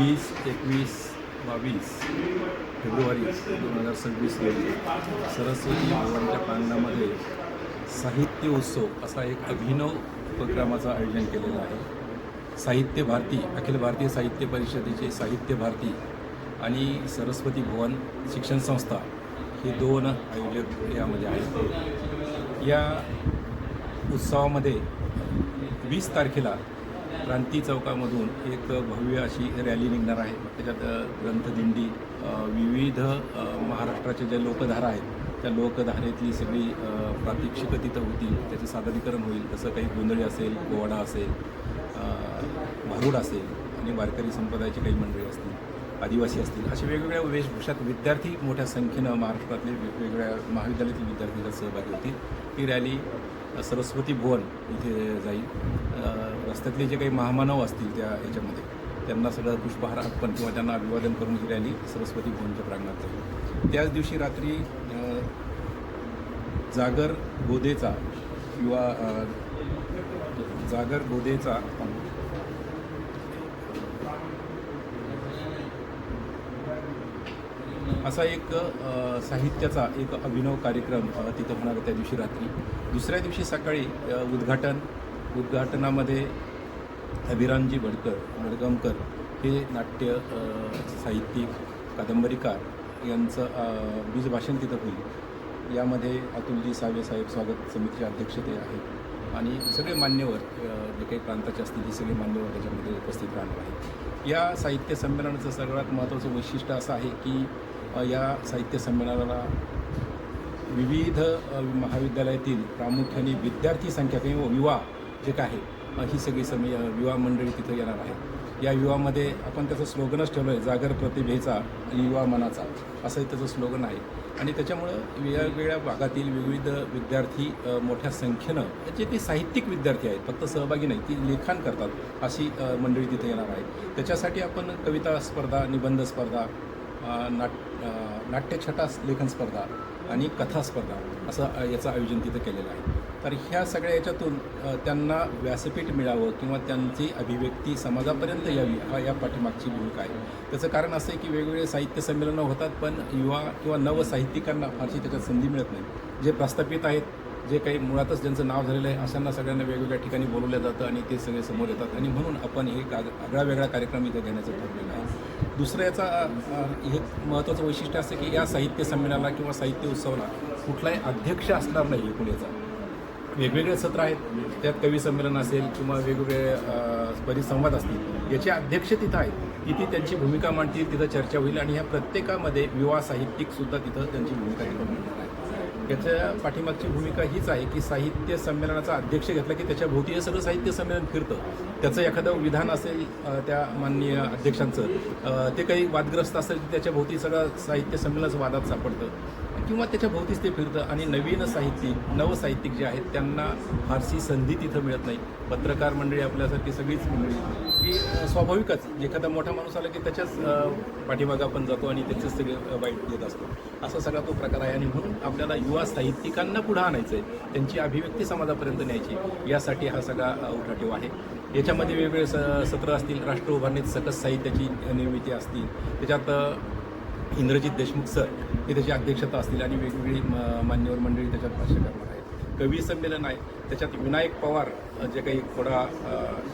वीस एकवीस बावीस फेब्रुवारी दोन हजार सव्वीस रोजी सरस्वती भवनच्या प्रांगणामध्ये साहित्य उत्सव असा एक अभिनव उपक्रमाचं आयोजन केलेलं आहे. साहित्य भारती अखिल भारतीय साहित्य परिषदेचे साहित्य भारती आणि सरस्वती भवन शिक्षण संस्था हे दोन आयोजक यामध्ये आहेत. या उत्सवामध्ये वीस तारखेला क्रांती चौकामधून एक भव्य अशी रॅली निघणार आहे. त्याच्यात ग्रंथदिंडी विविध महाराष्ट्राच्या ज्या लोकधारा आहेत त्या लोकधारेतली सगळी अ, प्रात्यक्षिकं तिथं होतील. त्याचं सादरीकरण होईल. तसं काही गोंधळी असेल गोवाडा असेल भारूड असेल आणि वारकरी संप्रदायाची काही मंडळी असतील आदिवासी असतील अशा वेगवेगळ्या वेशभूषात विद्यार्थी मोठ्या संख्येनं महाराष्ट्रातले वेगवेगळ्या महाविद्यालयातील विद्यार्थी सहभागी होतील. ही रॅली सरस्वती भुवन इथे जाईल. रस्त्यातले जे काही महामानव असतील त्या याच्यामध्ये त्यांना सगळं पुष्पहार अर्पण किंवा त्यांना अभिवादन करून ही रॅली सरस्वती भवनच्या प्रांगणात त्याच दिवशी रात्री जागर गोदेचा किंवा जागर गोदेचा असा एक साहित्याचा एक अभिनव कार्यक्रम तिथं होणार त्या दिवशी रात्री. दुसऱ्या दिवशी सकाळी उद्घाटन उद्घाटनामध्ये अभिरामजी भडकर भडगमकर हे नाट्य साहित्यिक कादंबरीकार यांचं बीजभाषण तिथं होईल. यामध्ये अतुलजी सावे साहेब स्वागत समितीचे अध्यक्ष ते आहेत. आणि सगळे मान्यवर जे काही प्रांताचे असतील ते सगळे मान्यवर त्याच्यामध्ये उपस्थित राहणार आहेत. या साहित्य संमेलनाचं सगळ्यात महत्त्वाचं वैशिष्ट्य असं आहे की या साहित्य संमेलनाला विविध महाविद्यालयातील प्रामुख्याने विद्यार्थी संख्या किंवा युवा जे काय आहे ही सगळी समी युवा मंडळी तिथं येणार आहे. या युवामध्ये आपण त्याचं स्लोगनच ठेवलं आहे जागर प्रतिभेचा आणि युवा मनाचा. असं त्याचं स्लोगन आहे. आणि त्याच्यामुळं वेगवेगळ्या भागातील विविध विद्यार्थी मोठ्या संख्येनं जे ते साहित्यिक विद्यार्थी आहेत फक्त सहभागी नाही ती लेखन करतात अशी मंडळी तिथे येणार आहे. त्याच्यासाठी आपण कविता स्पर्धा निबंध स्पर्धा नाट नाट्यछटा लेखन स्पर्धा आणि कथा स्पर्धा असं याचं आयोजन तिथं केलेलं आहे. तर ह्या सगळ्या याच्यातून त्यांना व्यासपीठ मिळावं किंवा त्यांची अभिव्यक्ती समाजापर्यंत यावी हा या पाठीमागची भूमिका आहे. त्याचं कारण असं आहे की वेगवेगळे साहित्य संमेलनं होतात पण युवा किंवा नवसाहित्यिकांना फारशी त्याच्यात संधी मिळत नाही. जे प्रस्थापित आहेत जे काही मुळातच ज्यांचं नाव झालेलं आहे अशांना सगळ्यांना वेगवेगळ्या ठिकाणी बोलवलं जातं आणि ते सगळे समोर येतात. आणि म्हणून आपण हे का आगळा वेगळा कार्यक्रम इथं घेण्याचं ठरलेलं आहे. दुसरं याचा हे महत्त्वाचं वैशिष्ट्य असं की या साहित्य संमेलनाला किंवा साहित्य उत्सवाला कुठलाही अध्यक्ष असणार नाही एकूण याचा वेगवेगळे सत्र आहेत. त्यात कवी संमेलन असेल किंवा वेगवेगळे परिसंवाद असतील. याचे अध्यक्ष तिथं आहेत तिथे त्यांची भूमिका मांडतील तिथं चर्चा होईल आणि ह्या प्रत्येकामध्ये विवाह साहित्यिकसुद्धा तिथं त्यांची भूमिका मांडणार आहे याच्या पाठीमागची भूमिका हीच आहे की साहित्य संमेलनाचा अध्यक्ष घेतला की त्याच्या भोवती हे सगळं साहित्य संमेलन फिरतं. त्याचं एखादं विधान असेल त्या माननीय अध्यक्षांचं ते काही वादग्रस्त असेल की त्याच्या भोवती सगळं साहित्य संमेलनच वादात सापडतं. किंवा त्याच्या भोवतीच ते फिरतं आणि नवीन साहित्यिक नवसाहित्यिक जे आहेत त्यांना फारशी संधी तिथं मिळत नाही. पत्रकार मंडळी आपल्यासारखी सगळीच मंडळी. की स्वाभाविकच एखादा मोठा माणूस आला की त्याच्याच अ, पाठीमागं आपण जातो आणि त्याचंच सगळे वाईट देत असतो. असा सगळा तो प्रकार आहे आणि म्हणून आपल्याला युवा साहित्यिकांना पुढं आणायचं आहे. त्यांची अभिव्यक्ती समाजापर्यंत न्यायची यासाठी हा सगळा उठाठेव आहे. याच्यामध्ये वेगवेगळे स सत्र असतील. राष्ट्र उभारणीत सकस साहित्याची निर्मिती असतील. त्याच्यात इंद्रजित देशमुख सर हे त्याची अध्यक्षता असतील आणि वेगवेगळी म- मान्यवर मंडळी त्याच्यात भाष्य करणार आहेत. कवी संमेलन आहे. त्याच्यात विनायक पवार जे काही थोडा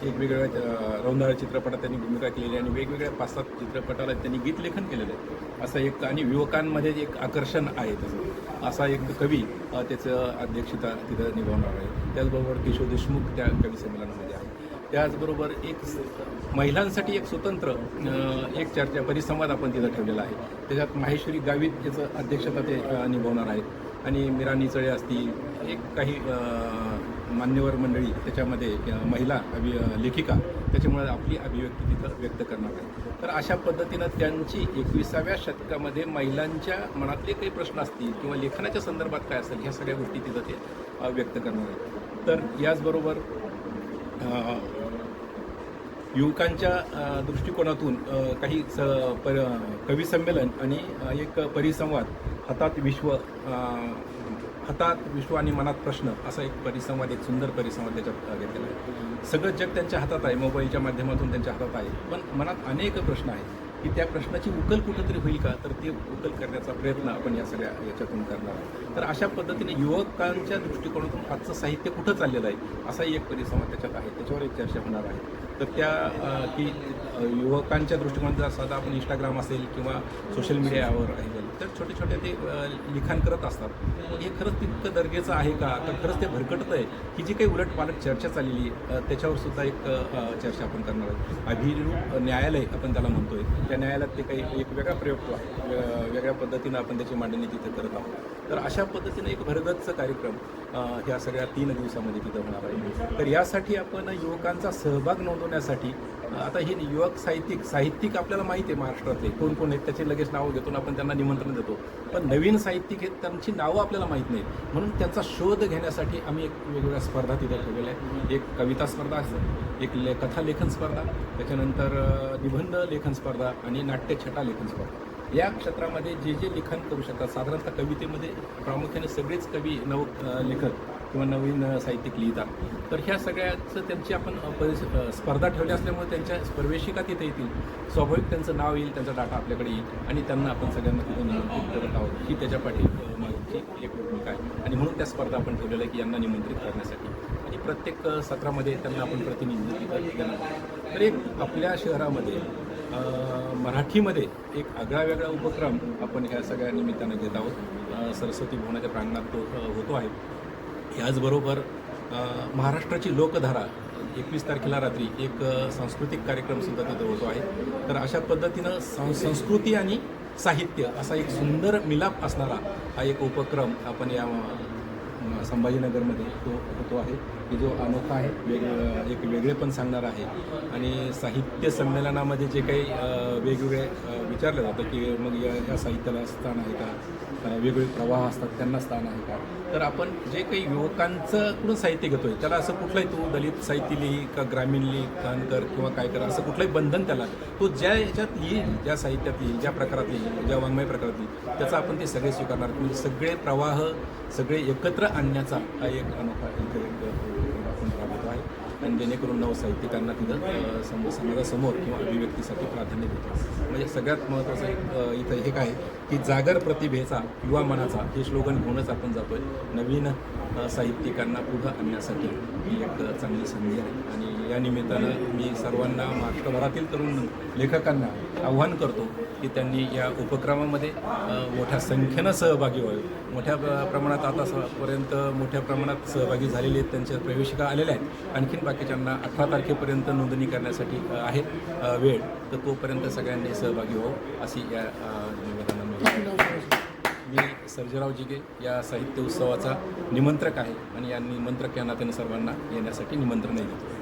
एक वेगवेगळ्या अ, रौंदाळ चित्रपटात त्यांनी भूमिका केलेली आहे आणि वेगवेगळ्या पाच सात चित्रपटाला त्यांनी गीतलेखन केलेलं आहे. असं एक आणि युवकांमध्ये एक आकर्षण आहे त्याचं. असा एक कवी त्याचं अध्यक्षता तिथं निभावणार आहे. त्याचबरोबर किशोर देशमुख त्या कवी संमेलनामध्ये आहे त्याचबरोबर एक महिलांसाठी एक स्वतंत्र एक चर्चा परिसंवाद आपण तिथं ठेवलेला आहे. त्याच्यात माहेश्वरी गावित याचं अध्यक्षता ते अ, निभावणार आहेत. आणि मीरा निचळे असतील एक काही मान्यवर मंडळी त्याच्यामध्ये महिला अभि लेखिका त्याच्यामुळे आपली अभिव्यक्ती तिथं व्यक्त करणार आहे तर अशा पद्धतीनं त्यांची एकविसाव्या शतकामध्ये महिलांच्या मनातले काही प्रश्न असतील किंवा लेखनाच्या संदर्भात काय असेल ह्या सगळ्या गोष्टी तिथं ते व्यक्त करणार आहेत. तर याचबरोबर युवकांच्या दृष्टिकोनातून काही स पर कवी संमेलन आणि एक परिसंवाद हातात विश्व हातात विश्व आणि मनात प्रश्न असा एक परिसंवाद एक सुंदर परिसंवाद त्याच्यात घेतलेला आहे. सगळं जग त्यांच्या हातात आहे मोबाईलच्या माध्यमातून त्यांच्या हातात आहे पण मनात अनेक प्रश्न आहेत. की त्या प्रश्नाची उकल कुठंतरी होईल का? तर ते उकल करण्याचा प्रयत्न आपण या सगळ्या याच्यातून करणार आहोत. तर अशा पद्धतीने युवकांच्या दृष्टिकोनातून आजचं साहित्य कुठं चाललेलं आहे असाही एक परिसंवाद त्याच्यात आहे. त्याच्यावर एक चर्चा होणार आहे. तर त्या की युवकांच्या दृष्टिकोनात जर साधा आपण इंस्टाग्राम असेल किंवा सोशल मीडियावर आहे तर छोटे छोटे ते लिखाण करत असतात. मग हे खरंच तितकं दर्जेचं आहे का? तर खरंच ते भरकटत आहे. ही जी काही उलटपालट चर्चा चाललेली आहे, त्याच्यावर सुद्धा एक चर्चा आपण करणार आहोत. अभिरूप न्यायालय आपण त्याला म्हणतोय. त्या न्यायालयात ते काही एक वेगळा प्रयोग वेगळ्या पद्धतीनं आपण त्याची मांडणी तिथे करत आहोत. तर अशा पद्धतीने एक भरगतचं कार्यक्रम ह्या सगळ्या तीन दिवसामध्ये तिथं होणार आहे. तर यासाठी आपण युवकांचा सहभाग नोंदवण्यासाठी आता हे युवक साहित्यिक साहित्यिक आपल्याला माहिती आहे महाराष्ट्रातले कोण कोण आहेत त्याचे लगेच नावं घेतो आणि आपण त्यांना निमंत्रण देतो. पण नवीन साहित्यिक आहेत त्यांची नावं आपल्याला माहीत नाहीत. म्हणून त्यांचा शोध घेण्यासाठी आम्ही एक वेगवेगळ्या स्पर्धा तिथं ठेवलेल्या आहेत. एक कविता स्पर्धा असेल एक ले कथा लेखन स्पर्धा त्याच्यानंतर निबंध लेखन स्पर्धा आणि नाट्यछटा लेखन स्पर्धा. या क्षेत्रामध्ये जे जे लिखाण करू शकतात साधारणतः कवितेमध्ये प्रामुख्याने सगळेच कवी नव लेखक किंवा नवीन साहित्यिक लिहितात. तर ह्या सगळ्याचं त्यांची आपण परिस स्पर्धा ठेवली असल्यामुळे त्यांच्या प्रवेशिका तिथे येतील. स्वाभाविक त्यांचं नाव येईल त्यांचा डाटा आपल्याकडे येईल आणि त्यांना आपण सगळ्यांना तिथून करत आहोत. ही त्याच्या पाठी अ, मागची एक भूमिका आहे. आणि म्हणून त्या स्पर्धा आपण ठेवलेल्या आहे की यांना निमंत्रित करण्यासाठी. आणि प्रत्येक सत्रामध्ये त्यांना आपण प्रतिनिधित्व देणार तर एक आपल्या शहरामध्ये मराठीमध्ये एक आगळा वेगळा उपक्रम आपण ह्या सगळ्या निमित्तानं घेत आहोत. सरस्वती भवनाच्या प्रांगणात तो होतो आहे. याचबरोबर महाराष्ट्राची लोकधारा एकवीस तारखेला रात्री एक सांस्कृतिक कार्यक्रमसुद्धा तिथं होतो आहे. तर अशा पद्धतीनं सं संस्कृती आणि साहित्य असा एक सुंदर मिलाप असणारा हा एक उपक्रम आपण या संभाजीनगरमध्ये तो होतो आहे. की जो अनोखा आहे वेग एक वेगळे पण सांगणार आहे. आणि साहित्य संमेलनामध्ये जे काही वेगवेगळे विचारलं जातं की मग या या साहित्याला स्थान आहे का? वेगवेगळे प्रवाह असतात त्यांना स्थान आहे का? तर आपण जे काही युवकांचं कुठून साहित्य घेतोय त्याला असं कुठलंही तू दलित साहित्य लिही का ग्रामीण लिही खान कर किंवा काय कर असं कुठलंही बंधन त्याला तो ज्या याच्यात येईल ज्या साहित्यात येईल ज्या प्रकारात येईल ज्या वाङ्मय प्रकारात लिहिल त्याचा आपण ते सगळे स्वीकारणार. म्हणजे सगळे प्रवाह सगळे एकत्र आणण्याचा हा एक अनोखा इथे एक उपक्रम आपण राबवतो आहे आणि जेणेकरून नवसाहित्यिकांना तिथं सम समाजासमोर किंवा अभिव्यक्तीसाठी प्राधान्य देतो. म्हणजे सगळ्यात महत्त्वाचं एक इथं हे काय की जागर प्रतिभेचा युवा मनाचा हे स्लोगन घेऊनच आपण जातोय. नवीन साहित्यिकांना पुढं आणण्यासाठी ही एक चांगली संधी आहे. आणि या निमित्तानं मी सर्वांना महाराष्ट्रभरातील तरुण लेखकांना आव्हान करतो की त्यांनी या उपक्रमामध्ये मोठ्या संख्येनं सहभागी व्हावे. मोठ्या प्रमाणात आतापर्यंत मोठ्या प्रमाणात सहभागी झालेले आहेत त्यांच्या प्रवेशिका आलेल्या आहेत. आणखीन बाकीच्यांना अठरा तारखेपर्यंत नोंदणी करण्यासाठी आहे वेळ. तर तोपर्यंत सगळ्यांनी सहभागी व्हावं अशी या अ, मी सर्जराव जिगे या साहित्य उत्सवाचा निमंत्रक आहे आणि या निमंत्रक या नात्याने सर्वांना येण्यासाठी निमंत्रणही देतो.